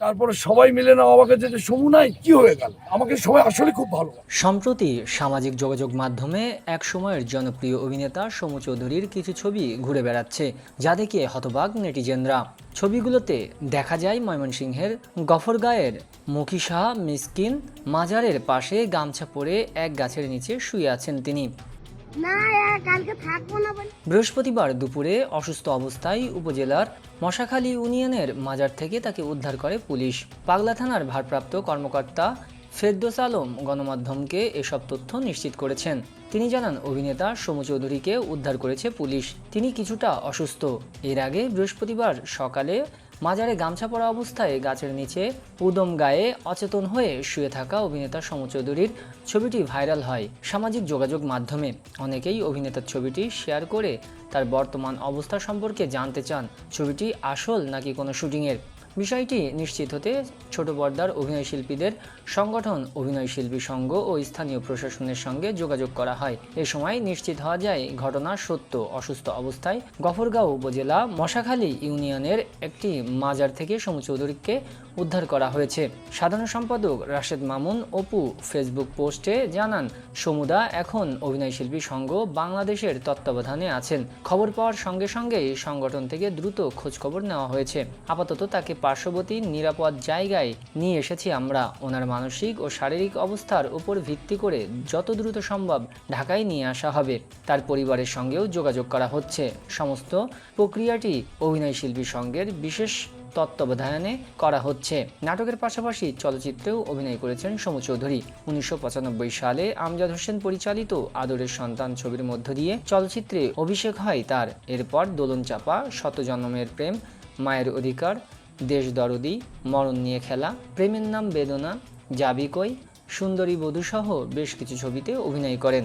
তারপরে সবাই মিলে না আমাকে যে সমু নাই কি হয়ে গেল? আমাকে সবাই আসলে খুব ভালো সম্প্রতি সামাজিক যোগাযোগ মাধ্যমে এক সময়ের জনপ্রিয় অভিনেতা সমু চৌধুরীর কিছু ছবি ঘুরে বেড়াচ্ছে, যা দেখে হতবাক নেটিজেনরা। ছবিগুলোতে দেখা যায় ময়মনসিংহের গফরগাঁয়ের মখিশাহ মিসকিন মাজারের পাশে গামছা পরে এক গাছের নিচে শুয়ে আছেন তিনি। বৃহস্পতিবার দুপুরে অসুস্থ অবস্থায় উপজেলার মশাখালী ইউনিয়নের মাজার থেকে তাকে উদ্ধার করে পুলিশ। পাগলা থানার ভারপ্রাপ্ত কর্মকর্তা ফেরদোস আলম গণমাধ্যমকে এসব তথ্য নিশ্চিত করেছেন। তিনি জানান, অভিনেতা সমু চৌধুরীকে উদ্ধার করেছে পুলিশ। তিনি কিছুটা অসুস্থ। এর আগে বৃহস্পতিবার সকালে মাজারে গামছা পরা অবস্থায় গাছের নিচে উদম গায়ে অচেতন হয়ে শুয়ে থাকা অভিনেতা সমচৌধুরীর ছবিটি ভাইরাল হয় সামাজিক যোগাযোগ মাধ্যমে। অনেকেই অভিনেতার ছবিটি শেয়ার করে তার বর্তমান অবস্থা সম্পর্কে জানতে চান। ছবিটি আসল নাকি কোনো শুটিংয়ের? বিষয়টি নিশ্চিত হতে ছোট পর্দার অভিনয় শিল্পীদের সংগঠন, অভিনয় শিল্পী সংঘ ও স্থানীয় প্রশাসনের সঙ্গে যোগাযোগ করা হয়। এ সময় নিশ্চিত হওয়া যায়, ঘটনা সত্য, অসুস্থ অবস্থায় গফরগাঁও উপজেলা মশাখালী ইউনিয়নের একটি মাজার থেকে সমু চৌধুরীকে উদ্ধার করা হয়েছে। সাধারণ সম্পাদক রাশেদ মামুন অপু ফেসবুক পোস্টে জানান, সমুদা এখন অভিনয় শিল্পী সংঘ বাংলাদেশের তত্ত্বাবধানে আছেন। খবর পাওয়ার সঙ্গে সঙ্গেই সংগঠন থেকে দ্রুত খোঁজখবর নেওয়া হয়েছে। আপাতত তাকে পার্শ্ববর্তী নিরাপদ জায়গায় নিয়ে এসেছি আমরা। ওনার মানসিক ও শারীরিক অবস্থার উপর ভিত্তি করে যত দ্রুত সম্ভব ঢাকায় নিয়ে আসা হবে। তার পরিবারের সঙ্গেও যোগাযোগ করা হচ্ছে। সমস্ত প্রক্রিয়াটি অভিনয় শিল্পী সংঘের বিশেষ তত্ত্বাবধানে করা হচ্ছে। নাটকের পাশাপাশি চলচ্চিত্রেও অভিনয় করেছেন সমু চৌধুরী। উনিশশো পঁচানব্বই সালে আমজাদ হোসেন পরিচালিত আদরের সন্তান ছবির মধ্য দিয়ে চলচ্চিত্রে অভিষেক হয় তার। এরপর দোলন চাপা শত জন্মের প্রেম, মায়ের অধিকার দেশ দরদি, মরণ নিয়ে খেলা, প্রেমের নাম বেদনা, যাবি কই, সুন্দরী বধূসহ বেশ কিছু ছবিতে অভিনয় করেন।